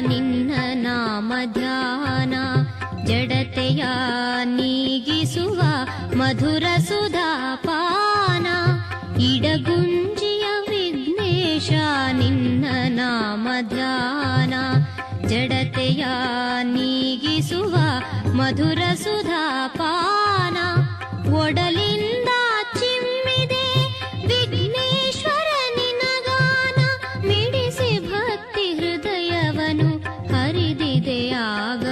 ನಿನ್ನ ನಾಮ ಧ್ಯಾನ, ಜಡತೆಯ ನೀಗಿಸುವ ಮಧುರ ಸುಧಾಪಾನ, ಇಡಗುಂಜಿಯ ವಿಘ್ನೇಶ ನಿನ್ನ ನಾಮ ಧ್ಯಾನ, ಜಡತೆಯ ನೀಗಿಸುವ ಮಧುರ ಸುಧಾಪಾನ, ಒಡಲಿ ಆಗ